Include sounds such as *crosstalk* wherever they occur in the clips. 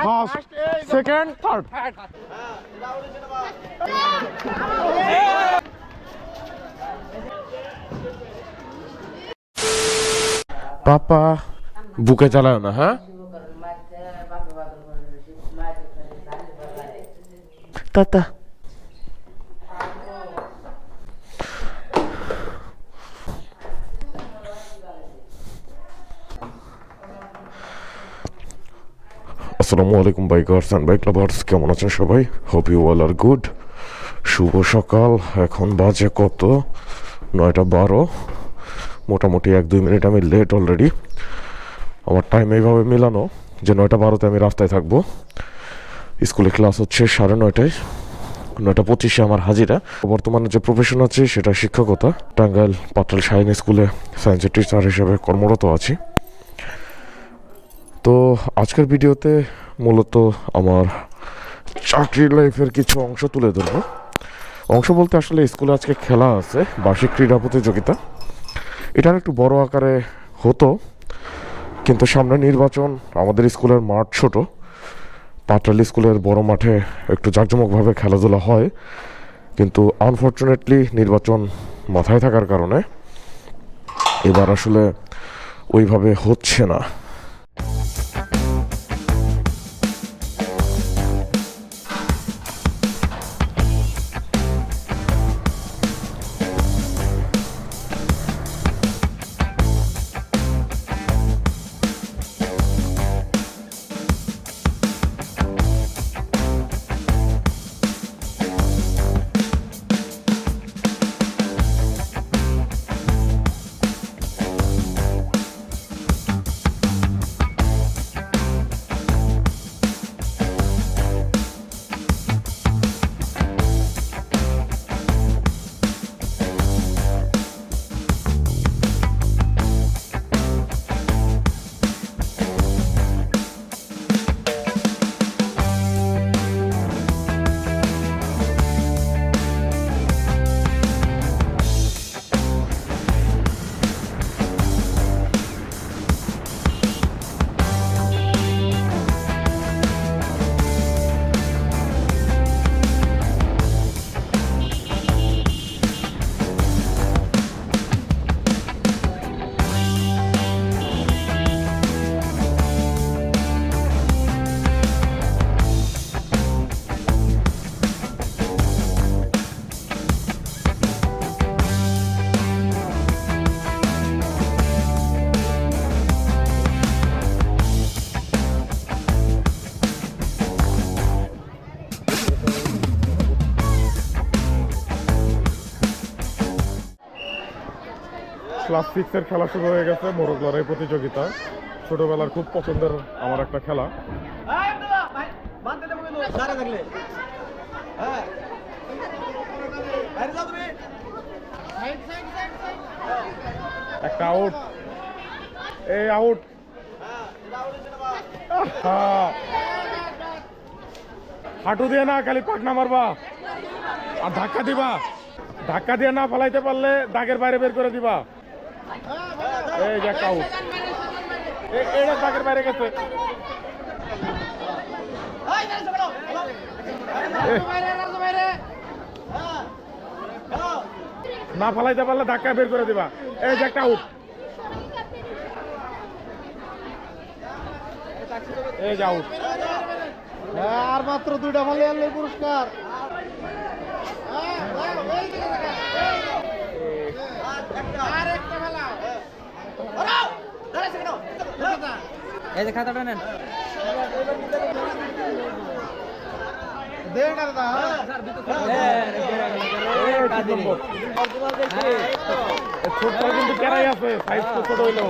First second third পাপা বুকে চালায় না হ্যাঁ? তাতা আসসালামু আলাইকুম বাইকার্স অ্যান্ড বাইক লাভার্স কেমন আছেন সবাই? Hope you all are good শুভ সকাল, এখন বাজে কত? নয়টা বারো। মোটামুটি এক দুই মিনিট আমি লেট অলরেডি আমার টাইম এইভাবে মেলানো যে নয়টা বারোতে আমি রাস্তায় থাকব। স্কুলে ক্লাস হচ্ছে সাড়ে নয়টায়। নয়টা পঁচিশে আমার হাজিরা। বর্তমানে যে প্রফেশন আছে সেটা শিক্ষকতা। টাঙ্গাইল পাটাল শাহিন স্কুলে সায়েন্সের টিচার হিসেবে কর্মরত আছি। তো আজকের ভিডিওতে মূলত আমার চাকরি লাইফের কিছু অংশ তুলে ধরবো। অংশ বলতে আসলে স্কুলে আজকে খেলা আছে, বার্ষিক ক্রীড়া প্রতিযোগিতা। এটা একটু বড় আকারে হতো, কিন্তু সামনে নির্বাচন, আমাদের স্কুলের মাঠ ছোট। পাটালি স্কুলের বড় মাঠে একটু জাঁকজমকভাবে খেলাধুলা হয়, কিন্তু আনফর্চুনেটলি নির্বাচন মাথায় থাকার কারণে এবার আসলে ওইভাবে হচ্ছে না। ক্লাস সিক্সের খেলা শুরু হয়ে গেছে, মোরগ লড়াই প্রতিযোগিতা। ছোটবেলার খুব পছন্দের আমার একটা খেলা। একটা আউট এই আউট হাঁটু দিয়ে না, খালি পাকনা মারবা। আর ধাক্কা দিবা। ধাক্কা দিয়ে না ফেলাইতে পারলে দাগের বাইরে বের করে দিবা। এই যে আউট এটা দাগের বাইরে গেছে। না ফেলাইতে পারলে ধাক্কা বের করে দিবা। এই যে একটা আউট এই যে আউট। হ্যাঁ আর মাত্র দুইটা আনলে পুরস্কার। এই যে খাতাটা নেন ছোটটা কিন্তু কেরাই আছে সাইজ তো ছোট হইলেও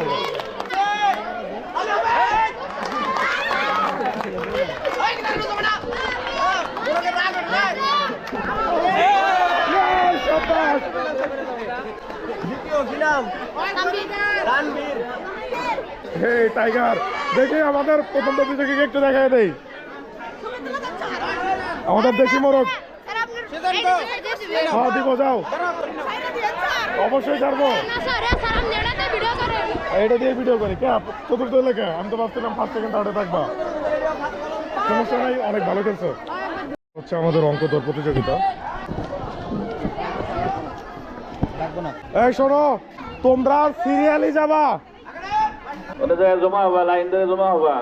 শাবাশ! দ্বিতীয় কি নাম তানবীর এই টাইগার দেখি আমাদের প্রথম প্রতিযোগীকে একটু দেখায় দেই। আমাদের দেশি মোরগ। হ্যাঁ দিব যাও। অবশ্যই ছাড়বো। এটা দিয়ে ভিডিও করি। কে? চতুর্থ এলাকা আমি তো ভাবছিলাম ফার্স্ট সেকেন্ড থার্ডে থাকবা। সমস্যা নাই অনেক ভালো খেলছো। হচ্ছে আমাদের অঙ্ক দৌড় প্রতিযোগিতা। রাখব না। এই শোনো তোমরা সিরিয়ালি যাবা। ওটা জায়গায় জমা হবা লাইন ধরে জমা হবা।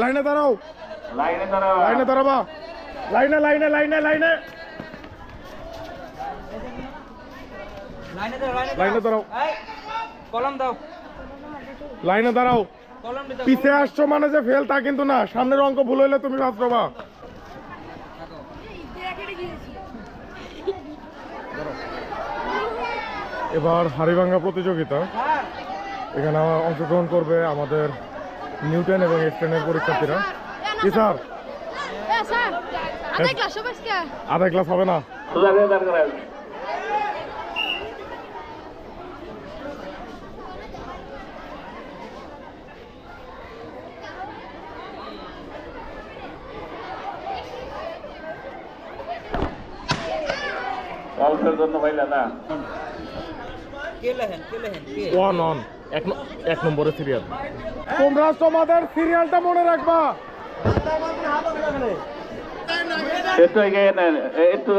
লাইনে দাঁড়াও। লাইনে দাঁড়াবা লাইনে দাঁড়াবা। লাইনে লাইনে লাইনে লাইনে। লাইনে দাঁড়াও কলম দাও। লাইনে দাঁড়াও। পিছে আসছো মানে যে ফেল তা কিন্তু না। সামনের অঙ্ক ভুল হইলে তুমি বাদ পাবা এবার হাড়িভাঙ্গা প্রতিযোগিতা। এখানে অংশগ্রহণ করবে আমাদের নিউটন এবং এক্সটেনের পরীক্ষার্থীরা। কি স্যার. আধা ক্লাস হবে না সোজা করে দাঁড় করান অল্পের জন্য পাইলা না? ওয়ান অন এক এক নম্বরের সিরিয়াল তোমরা তোমাদের সিরিয়ালটা মনে রাখবা। একটু এগিয়ে নেন এ- একটু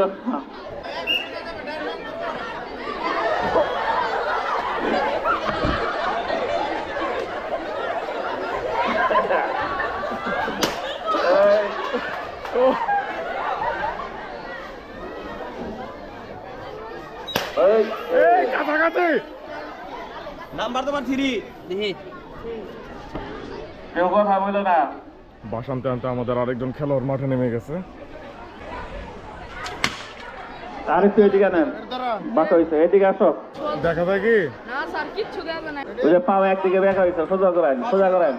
এই, এই কাছাকাছি দেখি। কেউ কথা বলো না। বাস আনতে আমাদের আরেকজন খেলোয়াড় মাঠে নেমে গেছে। আর একটু এদিকে নেন বাঁকা হয়েছে এদিকে আসো। দেখা যায় কি? Na, sar, kichu দেবে না। ওই যে পাও একদিকে বেঁকা হয়েছে সোজা করেন সোজা করেন।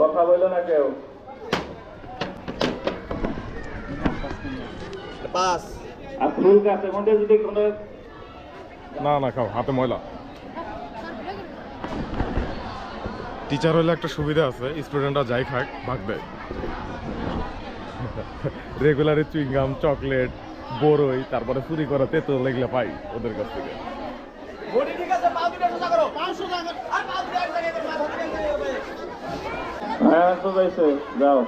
কথা বলল না কেউ। পাস। আর ফুল গাছের মধ্যে যদি কোনো না না খাও হাতে ময়লা। টিচার হইলে একটা সুবিধা আছে স্টুডেন্টরা যাই খাক ভাগ দেয়। রেগুলারে চুইংগাম চকলেট বড়ই তারপরে চুরি করা তেতো লেগলে পাই ওদের কাছ থেকে। হ্যাঁ সোজা হয়েছে যাও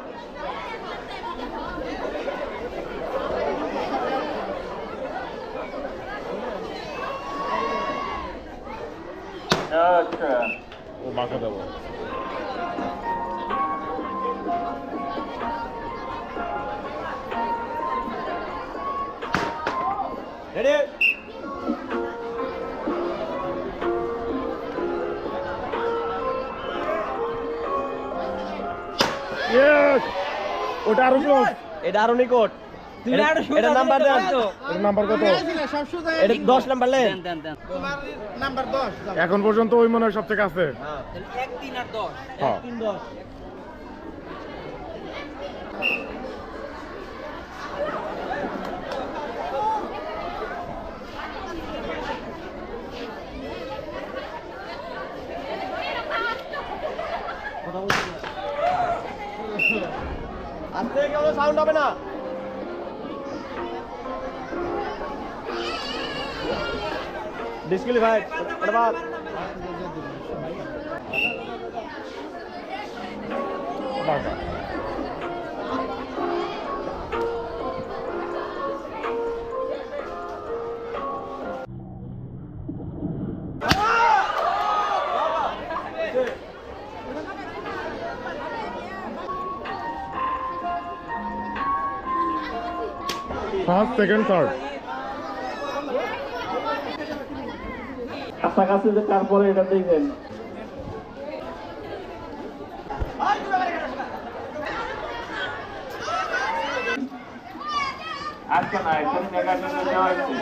আচ্ছা ও বাঁকা দেবো Yes! ওটা আরও এটা আরও নিকট। নাম্বার নাম্বার লেন। এখন পর্যন্ত ওই মনে হয়। সব থেকে আছে হ্যাঁ। সাউন্ড হবে না। ডিসকুয়ালিফাইড ভাই বাদ সেকেন্ড থার্ড কাছাকাছি যে তারপরে এটা দেখবেন। আজকে না একজন জায়গাটা দেওয়া হয়েছে।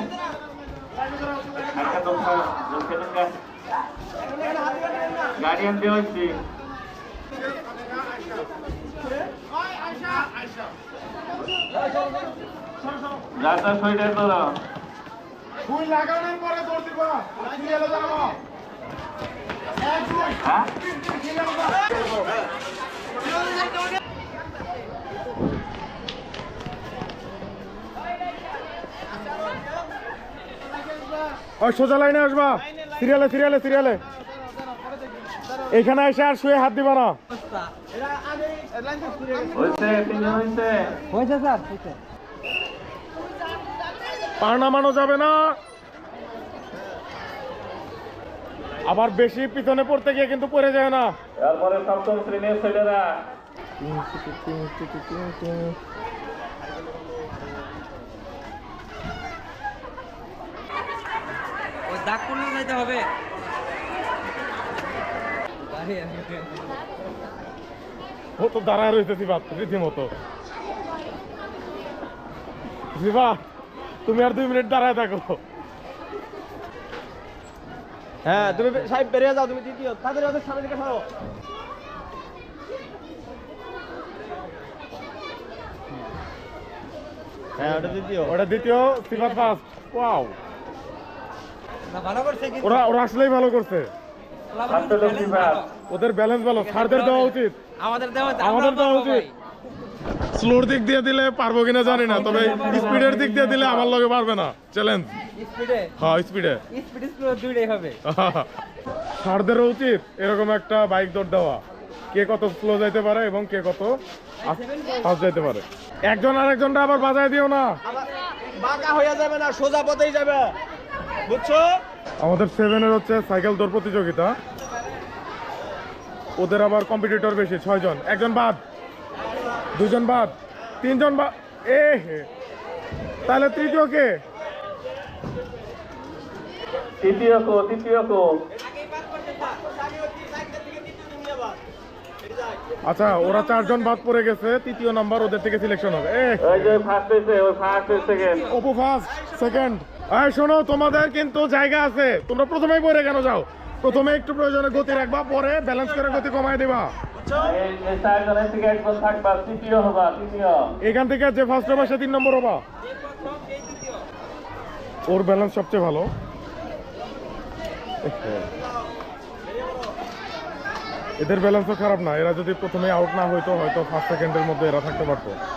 একটা দোকান দোকান গার্ডিয়ান দেওয়া হয়েছে। লাগানোর পরে দৌড় দিবা। সিরিয়ালে দাঁড়াবো এক দুই ওই সোজা লাইনে আসবা। সিরিয়ালে সিরিয়ালে সিরিয়ালে। এখানে এসে আর শুয়ে হাত দিবা না। হয়েছে স্যার পা নামানো যাবে না। আবার বেশি পিছনে পড়তে গিয়ে কিন্তু পড়ে যায় না। তারপরে সপ্তম শ্রেণির ছেলেরা। দাগ করলে যাইতে হবে। ও তো দাঁড়ায় রয়েছে দিবা রীতিমতো। দিবা তুমি আর দুই মিনিট দাঁড়ায় থাকো। হ্যাঁ তুমি সাহেব বেরিয়ে যাও তুমি দ্বিতীয়। তাদের ওদের সামনে দিকে সরো হ্যাঁ ওটা দ্বিতীয়। ওটা দ্বিতীয় সিফাত ফার্স্ট। ওয়াও। না ভালো করছে কিন্তু। ওরা ওরা আসলেই ভালো করছে। ওদের ব্যালেন্স ভালো। স্যারদের দেওয়া উচিত। আমাদের দেওয়া আমাদের দেওয়া উচিত। স্লোর দিক দিয়ে দিলে পারব কিনা জানি না তবে স্পিডের দিক দিয়ে দিলে আমার লগে পারবে না। চ্যালেঞ্জ স্পিডে হ্যাঁ স্পিডে স্পিড স্লো দুইটাই হবে। *laughs* উচিত এরকম একটা বাইক দৌড় দেওয়া। কে কত স্লো যাইতে পারে এবং কে কত ফাস্ট যাইতে পারে। একজন আর একজনটা আবার বাজায় দিও না। বাঁকা হয়ে যাবে না সোজা পথেই যাবে। বুঝছ? আমাদের সেভেনের হচ্ছে সাইকেল দৌড় প্রতিযোগিতা। ওদের আবার কম্পিটিটর বেশি ছয়জন। একজন বাদ। দুজন বাদ তিনজন বাদ। এ হে। তাহলে তৃতীয় কে? তৃতীয় কো তৃতীয় কো। আচ্ছা ওরা চারজন বাদ পড়ে গেছে তৃতীয় নাম্বার ওদের থেকে সিলেকশন হবে। অপু ফার্স্ট সেকেন্ড শোনো তোমাদের কিন্তু জায়গা আছে। তোমরা প্রথমেই পড়ে কেন যাও? প্রথমে একটু প্রয়োজনে গতি রাখবা, পরে ব্যালেন্স করে গতি কমায় দিবা। এখান থেকে যে ফার্স্ট হবে, সে তিন নম্বর হবা। ওর ব্যালেন্স সবচেয়ে ভালো। এদের ব্যালেন্সও খারাপ না, এরা যদি প্রথমে আউট না হইতো, হয়তো ফার্স্ট সেকেন্ডের মধ্যে এরা থাকতে পারতো বাস।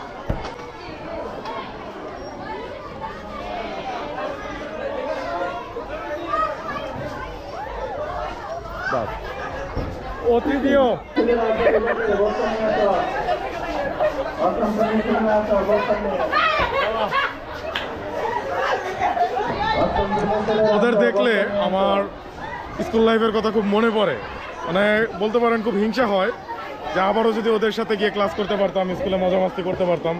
ও তৃতীয় অষ্টম শ্রেণির ছেলেরা আছে অবস্থানে অষ্টম শ্রেণির ছেলেরা ওদের দেখলে আমার স্কুল লাইফের কথা খুব মনে পড়ে। মানে বলতে পারেন খুব হিংসা হয় যে আবারও যদি ওদের সাথে গিয়ে ক্লাস করতে পারতাম, স্কুলে মজা মাস্তি করতে পারতাম।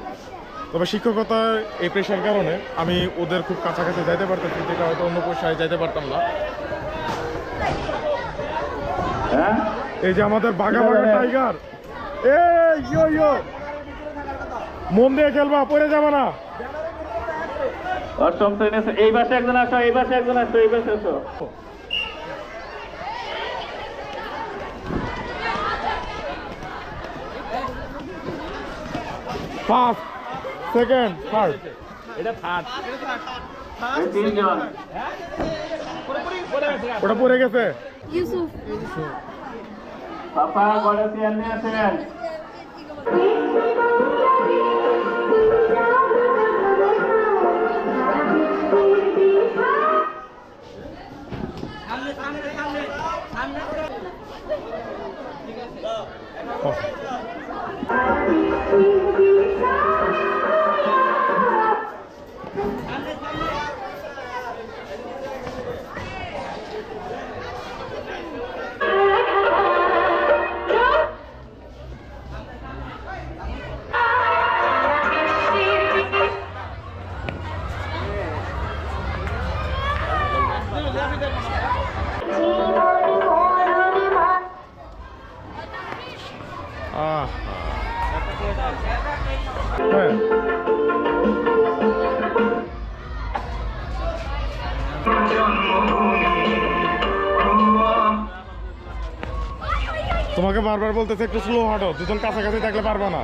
তবে শিক্ষকতায় এই প্রেশার কারণে আমি ওদের খুব কাছাকাছি যাইতে পারতাম যেটা হয়তো অন্য পেশায় যাইতে পারতাম না। হ্যাঁ? এই যে আমাদের বাঘা বাঘা টাইগার। এ ইয়ো ইয়ো। মন দিয়ে খেলবা পড়ে যাবে না। অষ্টম এই পাশে একজন আসো এই পাশে একজন আসো এই পাশে আসো। ফার্স্ট সেকেন্ড থার্ড এই তিনজন ওটা পড়ে গেছে ইউসুফ পাপা গড়ে চেয়ার নিয়ে হ্যাঁ তোমাকে বারবার বলতেছে একটু স্লো হাঁটো দুজন কাছাকাছি থাকলে পারবে না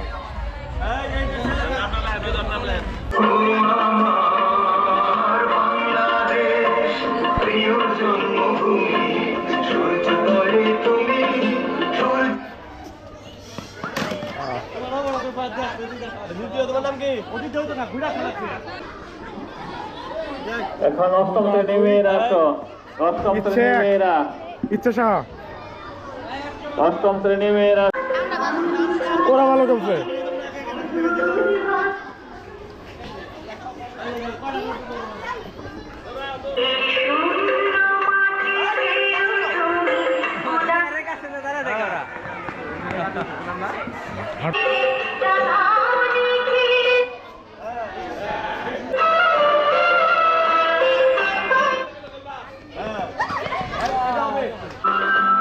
এখন অষ্টম শ্রেণি মেয়েরা তো অষ্টম শ্রেণি মেয়েরা ইচ্ছা শাহ অষ্টম শ্রেণি মেয়েরা ওরা ভালো খেলছে।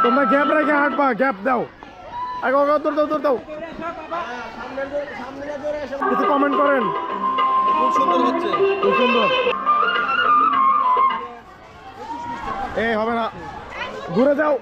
তোমরা গ্যাপ রেখে হাঁটবা গ্যাপ দাও। আগে দৌড় দাও দৌড় দাও। কিছু কমেন্ট করেন। খুব সুন্দর হচ্ছে। খুব সুন্দর। এই হবে না। ঘুরে যাও।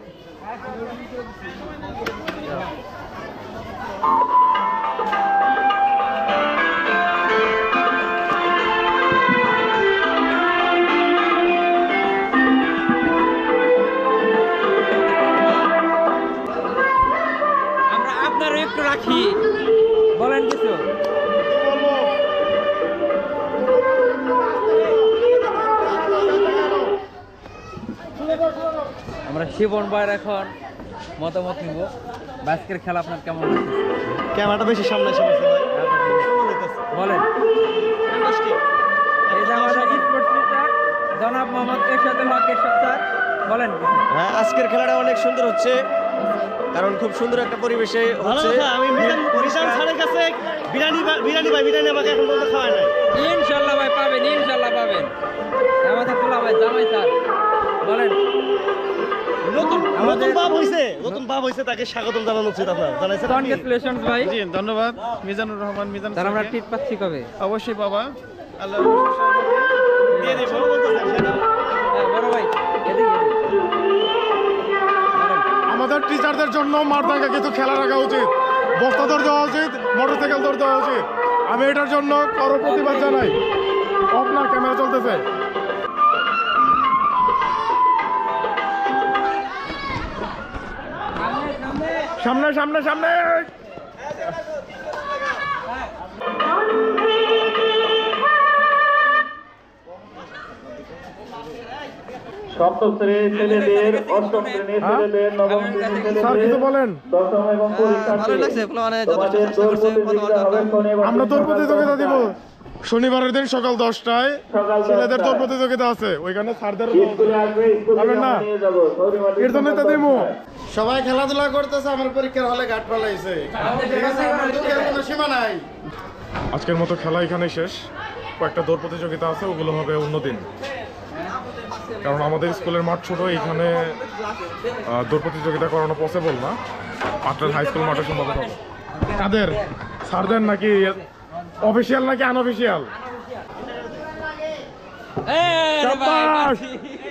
শিবন ভাইয়ের এখন মতামত নিব। বাস্কের খেলা আপনার কেমন লাগছে? ক্যামেরাটা বেশি সামনে এসে বসে ভাই। বলেন। এই যে আমাদের জনাব মোহাম্মদ এরশাদুল হক এরশাদ স্যার বলেন। হ্যাঁ আজকের খেলাটা অনেক সুন্দর হচ্ছে কারণ খুব সুন্দর একটা পরিবেশে হচ্ছে। আমি মিজান মিজান স্যারের কাছে বিরিয়ানি ভাই বিরিয়ানি আমাকে এখন পর্যন্ত খাওয়ায় নাই। ইনশাল্লাহ ভাই পাবেন ইনশাল্লাহ পাবেন। আমাদের তোলা ভাই জামাই স্যার বলেন। নতুন আমাদের- নতুন হইছে। নতুন বাপ হইছে তাকে জানানো উচিত আপনার। জানাইছেন আপনি? কনগ্রেচুলেশন ভাই। জি ধন্যবাদ। মিজানুর রহমান মিজান স্যার আমরা স্যারকে। পাচ্ছি কবে? অবশ্যই বাবা। আল্লাহ দিয়ে। হ্যাঁ, বড় ভাই। আমাদের টিচারদের জন্য ভাঙা কিছু খেলা রাখা উচিত। বস্তা দৌড় দেওয়া উচিত মোটর সাইকেল দৌড় দেওয়া উচিত। আমি এটার জন্য কারও প্রতিবাদ জানাই। অফ না ক্যামেরা চলতেছে। সামনে সামনে সামনে। সপ্তম শ্রেণির ছেলেদের অষ্টম শ্রেণির হ্যাঁ? ছেলেদের নবম শ্রেণির ছেলেদের বলেন। দশম এবং পরীক্ষার্থী প্রতিযোগিতা হবে শনিবার আমরা তোর প্রতিযোগিতা দিব। শনিবারের দিন সকাল দশটায় ছেলেদের দৌড় প্রতিযোগিতা আছে। ওইখানে স্যারদের না? জমা নিয়ে যাব এর জন্য তো দিমু। সবাই খেলাধুলা করতেছে আমার পরীক্ষার হলে ঘাট ফেলাইছে সীমা নাই। আজকের মতো খেলা এখানে শেষ। কয়েকটা দৌড় প্রতিযোগিতা আছে ওগুলো হবে অন্যদিন কারণ আমাদের স্কুলের মাঠ ছোট এখানে দৌড় প্রতিযোগিতা করানো পসিবল না। পাটনার হাই স্কুল মাঠে সম্ভবত হবে। কাদের? স্যারদের নাকি অফিসিয়াল নাকি আনঅফিসিয়াল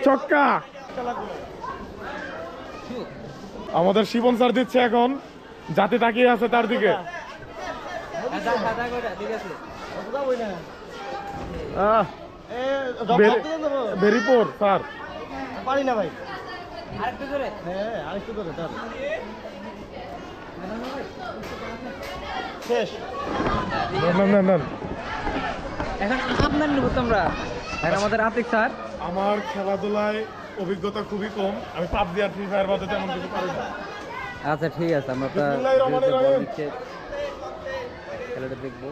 চক্কা! আমাদের শিবন স্যার দিচ্ছে এখন। জাতি তাকিয়ে আছে তার দিকে। হ্যাঁ, যা, যা, যা করে, ঠিক আছে। আহ এ, জব ভেরি করতে দেবো? Very poor sir. পারি না ভাই। আরেকটু জোরে। হ্যাঁ আরেকটু ধর। শেষ। নেন নেন নেন এখন আপনার নেব তোমরা। আর আমাদের আতিক স্যার। আমার খেলাধুলায় অভিজ্ঞতা খুবই কম। আমি পাবজি আর ফ্রি ফায়ার বাদে তেমন কিছু পারি না। আচ্ছা ঠিক আছে আমরা তো খেলাটা দেখব।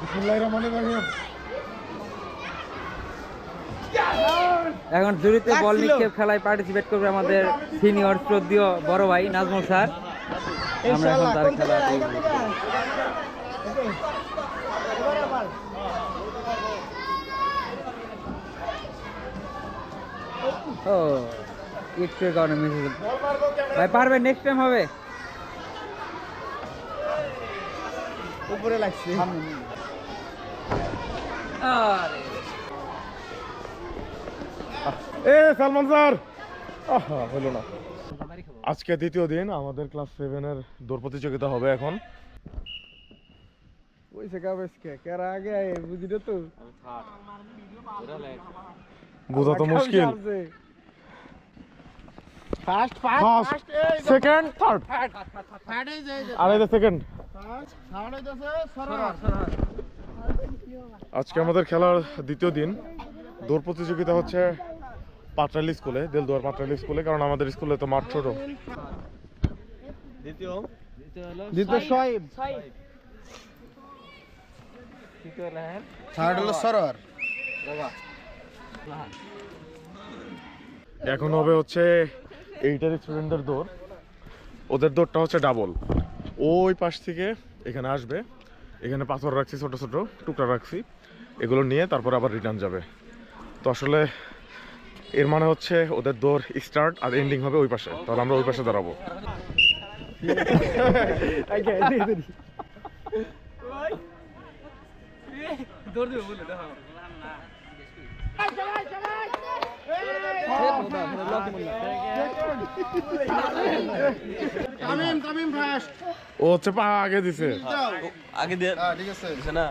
বিসমিল্লাহির রহমানির রহিম। এখন জুড়িতে বল নিক্ষেপ খেলায় পার্টিসিপেট করবে আমাদের সিনিয়র শ্রদ্ধীয় বড় ভাই নাজমুল স্যার। আমরা এখন তার খেলা ও একটুর কারণে মিস ভাই পারবে নেক্সট টাইম হবে। উপরে লাগছে। আরে। এ সালমান স্যার। হলো না। আজকে দ্বিতীয় দিন আমাদের ক্লাস সেভেনের দৌড় প্রতিযোগিতা হবে এখন। বুঝি তো। বোঝা তো মুশকিল। First first first second third আর সেকেন্ড আজকে আমাদের খেলার দ্বিতীয় দিন। দৌড় প্রতিযোগিতা হচ্ছে পাটরালি স্কুলে দেলদুয়ার পাটরালি স্কুলে কারণ আমাদের স্কুলে তো মাঠ ছোট। দ্বিতীয়? দ্বিতীয় শোয়েব থার্ড হলো সরোয়ার। এখন হবে হচ্ছে এইটার স্টুডেন্টদের দৌড়। ওদের দৌড়টা হচ্ছে ডাবল ওই পাশ থেকে এখানে আসবে। এখানে পাথর রাখছি ছোট ছোট টুকরা রাখছি। এগুলো নিয়ে তারপর আবার রিটার্ন যাবে। তো আসলে এর মানে হচ্ছে ওদের দৌড় স্টার্ট আর এন্ডিং হবে ওই পাশে। তাহলে আমরা ওই পাশে দাঁড়াবো। দৌড় ও হচ্ছে পা আগে দিছে। আগে দিয়ে হ্যাঁ ঠিক আছে। না?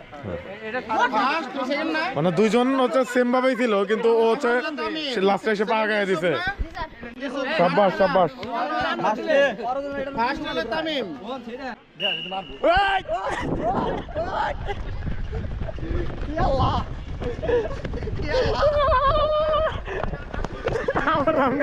ফার্স্ট সেকেন্ড না? মানে দুইজন হচ্ছে সেম ভাবেই ছিল কিন্তু ও হচ্ছে লাস্টে এসে পা আগে দিছে। সাব্বাস সাব্বাস। ফার্স্ট হলো Tamim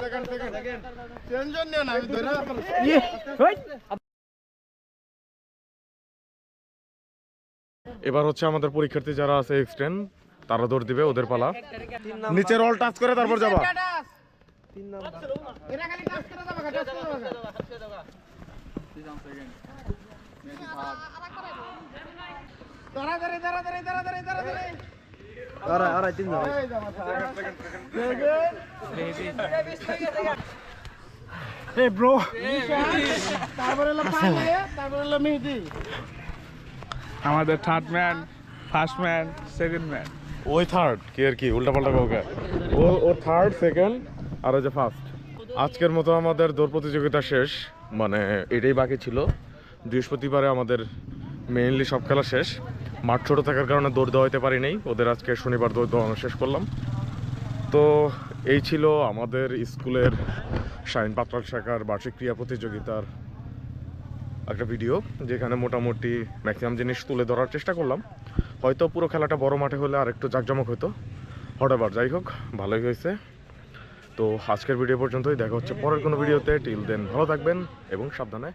second second second. Tension নিও না আমি ধরে এবার হচ্ছে আমাদের পরীক্ষার্থী যারা আছে এক্সটেন্ড তারা দৌড় দিবে ওদের পালা। নিচের অল টাচ করে তারপর যাবা। তারপরে হলো পানি তারপরে হলো মেহেদি। আমাদের third man first man second man ওই থার্ড কি আর কি উল্টা পাল্টা কাউকে? ও ও থার্ড সেকেন্ড আর ওই যে ফার্স্ট আজকের মতো আমাদের দৌড় প্রতিযোগিতা শেষ মানে এটাই বাকি ছিল। বৃহস্পতিবারে আমাদের মেইনলি সব খেলা শেষ। মাঠ ছোটো থাকার কারণে দৌড় দেওয়াইতে পারি নাই। ওদের আজকে শনিবার দৌড় দেওয়ানো শেষ করলাম। তো এই ছিল আমাদের স্কুলের শাইন পাত্রাল শাখার বার্ষিক ক্রীড়া প্রতিযোগিতার একটা ভিডিও যেখানে মোটামুটি ম্যাক্সিমাম জিনিস তুলে ধরার চেষ্টা করলাম। হয়তো পুরো খেলাটা বড় মাঠে হলে আর একটু জাঁকজমক হতো। হঠাৎ যাই হোক, ভালোই হয়েছে। তো আজকের ভিডিও পর্যন্তই, দেখা হচ্ছে পরের কোনো ভিডিওতে টিল দেন ভালো থাকবেন এবং সাবধানে